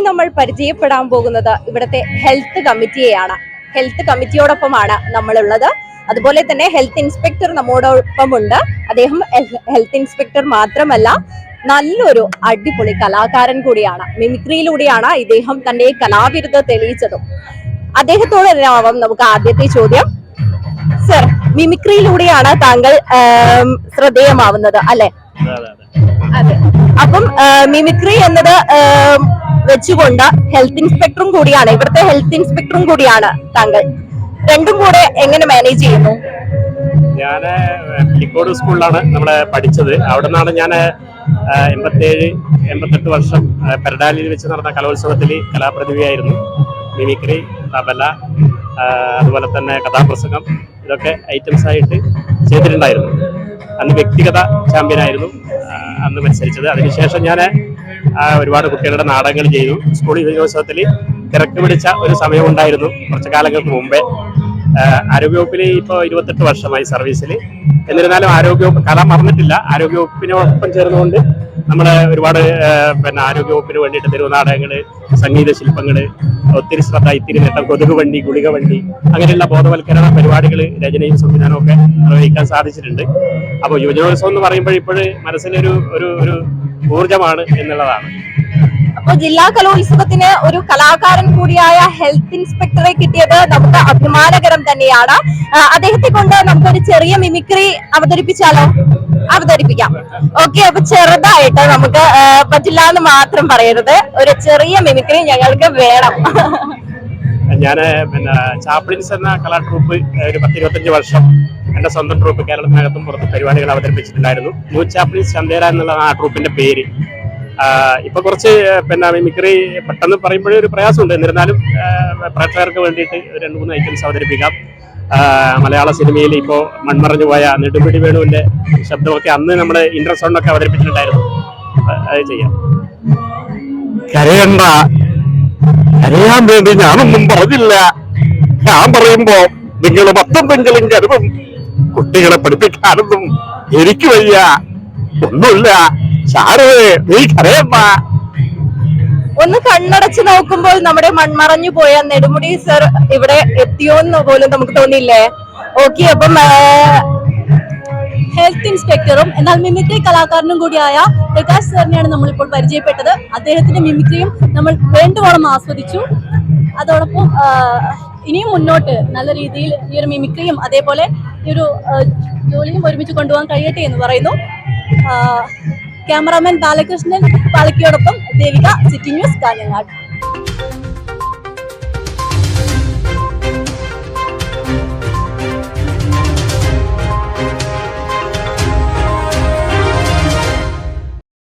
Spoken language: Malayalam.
ഇനി നമ്മൾ പരിചയപ്പെടാൻ പോകുന്നത് ഇവിടുത്തെ ഹെൽത്ത് കമ്മിറ്റിയെയാണ്. ഹെൽത്ത് കമ്മിറ്റിയോടൊപ്പമാണ് നമ്മളുള്ളത്. അതുപോലെ തന്നെ ഹെൽത്ത് ഇൻസ്പെക്ടർ നമ്മോടൊപ്പം ഉണ്ട് അദ്ദേഹം ഹെൽത്ത് ഇൻസ്പെക്ടർ മാത്രമല്ല നല്ലൊരു അടിപൊളി കലാകാരൻ കൂടിയാണ്. മിമിക്രിയിലൂടെയാണ് ഇദ്ദേഹം തന്റെ കലാവിരുദ്ധ തെളിയിച്ചതും. അദ്ദേഹത്തോട് തന്നെ ആവാം നമുക്ക് ആദ്യത്തെ ചോദ്യം. സർ മിമിക്രിയിലൂടെയാണ് താങ്കൾ ശ്രദ്ധേയമാവുന്നത് അല്ലെ? അതെ അപ്പം മിമിക്രി എന്നത് വെച്ചുകൊണ്ട് ഹെൽത്ത് ഇൻസ്പെക്ടറും കൂടിയാണ്. ഇവിടുത്തെ ഹെൽത്ത് ഇൻസ്പെക്ടറും കൂടിയാണ് താങ്കൾ. രണ്ടും കൂടെ എങ്ങനെ മാനേജ് ചെയ്യുന്നു? ഞാൻ ലിക്കോഡ് സ്കൂളിലാണ് നമ്മളെ പഠിച്ചത്. അവിടെ നിന്നാണ് ഞാൻ എൺപത്തേഴ് എൺപത്തെട്ട് വർഷം പെരഡാലിയിൽ വെച്ച് നടന്ന കലോത്സവത്തിൽ കലാപ്രതിഭയായിരുന്നു. മിമിക്രി തബല അതുപോലെ തന്നെ കഥാപ്രസംഗം ഇതൊക്കെ ഐറ്റംസ് ആയിട്ട് ചെയ്തിട്ടുണ്ടായിരുന്നു. അന്ന് വ്യക്തിഗത ചാമ്പ്യനായിരുന്നു അന്ന് മത്സരിച്ചത്. അതിനുശേഷം ഞാൻ ഒരുപാട് കുട്ടികളുടെ നാടകങ്ങൾ ചെയ്തു. സ്കൂൾ യുവജനോത്സവത്തിൽ തിരക്ക് പിടിച്ച ഒരു സമയമുണ്ടായിരുന്നു കുറച്ച് കാലങ്ങൾക്ക് മുമ്പേ. ആരോഗ്യവകുപ്പിൽ ഇപ്പോൾ ഇരുപത്തെട്ട് വർഷമായി സർവീസിൽ. എന്നിരുന്നാലും ആരോഗ്യവകുപ്പ് കല മറന്നിട്ടില്ല. ആരോഗ്യവകുപ്പിനോടൊപ്പം ചേർന്നുകൊണ്ട് നമ്മൾ ഒരുപാട് പിന്നെ ആരോഗ്യവകുപ്പിന് വേണ്ടിയിട്ട് തെരുവുനാടകങ്ങൾ സംഗീത ശില്പങ്ങൾ ഒത്തിരി ശ്രദ്ധ ഇത്തിരി നേട്ടം കൊതുക് വണ്ടി ഗുളിക വണ്ടി അങ്ങനെയുള്ള ബോധവൽക്കരണ പരിപാടികൾ രചനയും സംവിധാനവും ഒക്കെ നിർവഹിക്കാൻ സാധിച്ചിട്ടുണ്ട്. അപ്പോൾ യുവജനോത്സവം എന്ന് പറയുമ്പോൾ ഇപ്പോഴും മനസ്സിനൊരു ഒരു ഒരു ഊർജമാണ് എന്നുള്ളതാണ്. അപ്പൊ ജില്ലാ കലോത്സവത്തിന് ഒരു കലാകാരൻ കൂടിയായ ഹെൽത്ത് ഇൻസ്പെക്ടറെ കിട്ടിയത് നമുക്ക് അഭിമാനകരം തന്നെയാണ്. അദ്ദേഹത്തെ കൊണ്ട് നമുക്കൊരു ചെറിയ മിമിക്രി അവതരിപ്പിച്ചാലോ? അവതരിപ്പിക്കാം. ഓക്കെ അപ്പൊ ചെറുതായിട്ട് നമുക്ക് പറ്റില്ല എന്ന് മാത്രം പറയരുത്. ഒരു ചെറിയ മിമിക്രി ഞങ്ങൾക്ക് വേണം. ഞാൻ പിന്നെ ചാപ്ലിൻസ് എന്ന കലാ ട്രൂപ്പ് ഒരു പത്തിരുപത്തഞ്ച് വർഷം എന്റെ സ്വന്തം ട്രൂപ്പ് കേരളത്തിനകത്തും പുറത്ത് പരിപാടികൾ അവതരിപ്പിച്ചിട്ടുണ്ടായിരുന്നു. ന്യൂ ചാപ്ലിൻസ് ചന്തേര എന്നുള്ള ആ ട്രൂപ്പിന്റെ പേര്. ഇപ്പൊ കുറച്ച് പിന്നെ മിമിക്രി പെട്ടെന്ന് പറയുമ്പോഴേ ഒരു പ്രയാസമുണ്ട്. എന്നിരുന്നാലും പ്രേക്ഷകർക്ക് വേണ്ടിയിട്ട് രണ്ട് മൂന്ന് ഐറ്റംസ് അവതരിപ്പിക്കാം. മലയാള സിനിമയിൽ ഇപ്പോൾ മൺമറഞ്ഞു പോയ നെടുമ്പിടി വേണുവിന്റെ ശബ്ദമൊക്കെ അന്ന് നമ്മുടെ ഇൻട്രസൗണ്ടൊക്കെ അവതരിപ്പിച്ചിട്ടുണ്ടായിരുന്നു. അത് ചെയ്യാം. കരയണ്ട. കരയാൻ വേണ്ടി ഞാനൊന്നും പറഞ്ഞില്ല. ഞാൻ പറയുമ്പോ നിങ്ങൾ മൊത്തം പെങ്കിലും കരുതും. കുട്ടികളെ പഠിപ്പിക്കാനൊന്നും എനിക്ക് വയ്യ. ഒന്നുമില്ല. സാറ് നീ കരയമ്മ ഒന്ന് കണ്ണടച്ച് നോക്കുമ്പോൾ നമ്മുടെ മൺമറഞ്ഞു പോയ നെടുമുടി സർ ഇവിടെ എത്തിയോന്ന് പോലും നമുക്ക് തോന്നിയില്ലേ? ഓക്കെ അപ്പം ഹെൽത്ത് ഇൻസ്പെക്ടറും എന്നാൽ മിമിക്രി കലാകാരനും കൂടിയായ പ്രകാശ് സാറിനെയാണ് നമ്മളിപ്പോൾ പരിചയപ്പെട്ടത്. അദ്ദേഹത്തിന്റെ മിമിക്രിയും നമ്മൾ വേണ്ടുവോളം ആസ്വദിച്ചു. അതോടൊപ്പം ഇനിയും മുന്നോട്ട് നല്ല രീതിയിൽ ഈ ഒരു മിമിക്രിയും അതേപോലെ ഈ ഒരു ജോലിയും ഒരുമിച്ച് കൊണ്ടുപോകാൻ കഴിയട്ടെ എന്ന് പറയുന്നു. ക്യാമറാമാൻ ബാലകൃഷ്ണൻ പാലക്കിയോടൊപ്പം ദേവിക സിറ്റി ന്യൂസ് കാഞ്ഞങ്ങാട്.